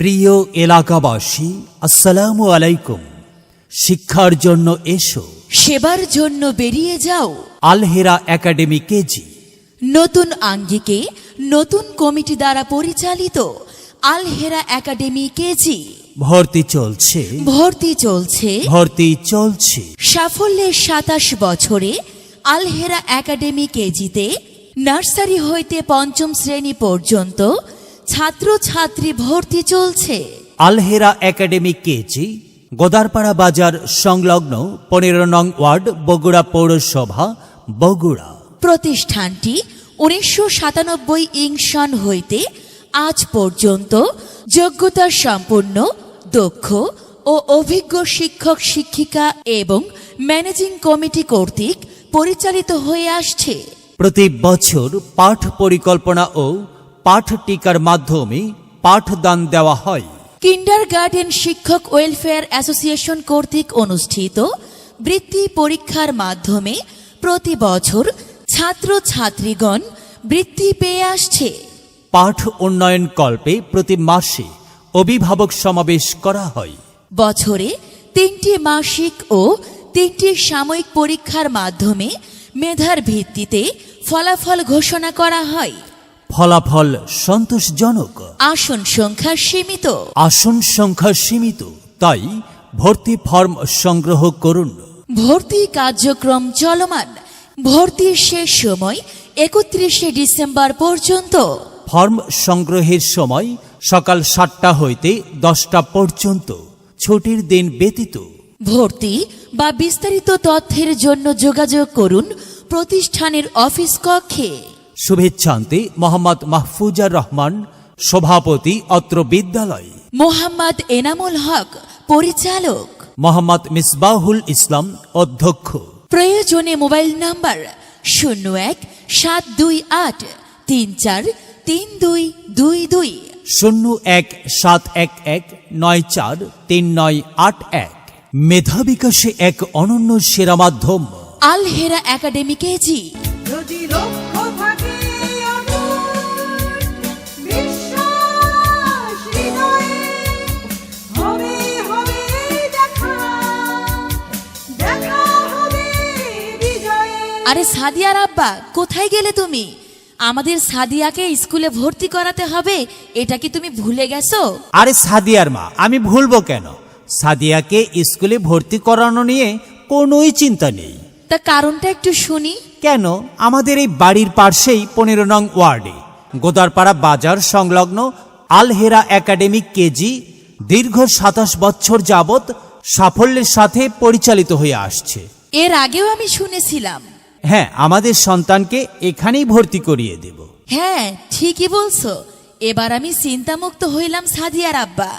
প্রিয় এলাকাবাসী আসসালামু আলাইকুম। শিক্ষার জন্য এসো। সেবার জন্য বেরিয়ে যাও। Alhera academy KG. নতুন আঙ্গিকে নতুন কমিটি দ্বারা পরিচালিত আলহেরা একাডেমি কেজি। ভর্তি চলছে। ভর্তি চলছে। ভর্তি চলছে। সাফল্যের সাতাশ বছরে আলহেরা একাডেমি কেজিতে নার্সারি হইতে পঞ্চম শ্রেণি পর্যন্ত ছাত্র ছাত্রী ভর্তি চলছে। আলহেরা একাডেমি কেজি গোদারপাড়া বাজার সংলগ্ন পনেরো নং ওয়ার্ড বগুড়া পৌরসভা বগুড়া। প্রতিষ্ঠানটি উনিশশো সাতানব্বই ইং সন হইতে আজ পর্যন্ত যোগ্যতা সম্পন্ন দক্ষ ও অভিজ্ঞ শিক্ষক শিক্ষিকা এবং ম্যানেজিং কমিটি কর্তৃক পরিচালিত হয়ে আসছে। প্রতি বছর পাঠ পরিকল্পনা ও পাঠ টিকার মাধ্যমে পাঠদান দেওয়া হয়। কিন্ডার গার্ডেন শিক্ষক ওয়েলফেয়ার অ্যাসোসিয়েশন কর্তৃক অনুষ্ঠিত বৃত্তি পরীক্ষার মাধ্যমে প্রতি বছর ছাত্র ছাত্রীগণ বৃত্তি পেয়ে আসছে। পাঠ উন্নয়ন কল্পে প্রতি মাসে অভিভাবক সমাবেশ করা হয়। বছরে তিনটি মাসিক ও তিনটি সাময়িক পরীক্ষার মাধ্যমে মেধার ভিত্তিতে ফলাফল ঘোষণা করা হয়। ফলাফল সন্তোষজনক। আসন সংখ্যা সীমিত। আসন সংখ্যা সীমিত তাই ভর্তি ফর্ম সংগ্রহ করুন। ভর্তি কার্যক্রম চলমান। ভর্তির শেষ সময় একত্রিশে ডিসেম্বর পর্যন্ত। ফর্ম সংগ্রহের সময় সকাল সাতটা হইতে দশটা পর্যন্ত ছুটির দিন ব্যতীত। ভর্তি বা বিস্তারিত তথ্যের জন্য যোগাযোগ করুন প্রতিষ্ঠানের অফিস কক্ষে। শুভেচ্ছান্তে মোহাম্মদ মাহফুজার রহমান সভাপতি অত্র বিদ্যালয়। মোহাম্মদ এনামুল হক পরিচালক। মোহাম্মদ মিসবাহুল ইসলাম অধ্যক্ষ। প্রয়োজনে মোবাইল নাম্বার শূন্য এক সাত দুই আট তিন চার তিন দুই দুই দুই। শূন্য এক সাত এক এক নয় চার তিন নয় আট এক। মেধা বিকাশে এক অনন্য সেরা মাধ্যম। Al Hera academy KG. আরে সাদিয়ার আব্বা কোথায় গেলে তুমি? আমাদের সাদিয়াকে স্কুলে ভর্তি করাতে হবে এটা কি তুমি ভুলে গেছো? আরে সাদিয়ার মা আমি ভুলবো কেন? সাদিয়াকে স্কুলে ভর্তি করানো নিয়ে কোনোই চিন্তা নেই। তা কারণটা একটু শুনি। কেন? আমাদের এই বাড়ির পাশেই পনেরো নং ওয়ার্ডে গোদারপাড়া বাজার সংলগ্ন আলহেরা একাডেমিক কেজি দীর্ঘ সাতাশ বছর যাবৎ সাফল্যের সাথে পরিচালিত হয়ে আসছে। এর আগেও আমি শুনেছিলাম। হ্যাঁ আমাদের সন্তানকে এখানেই ভর্তি করিয়ে দেব। হ্যাঁ ঠিকই বলছো। এবার আমি চিন্তামুক্ত হইলাম সাদিয়ার আব্বা।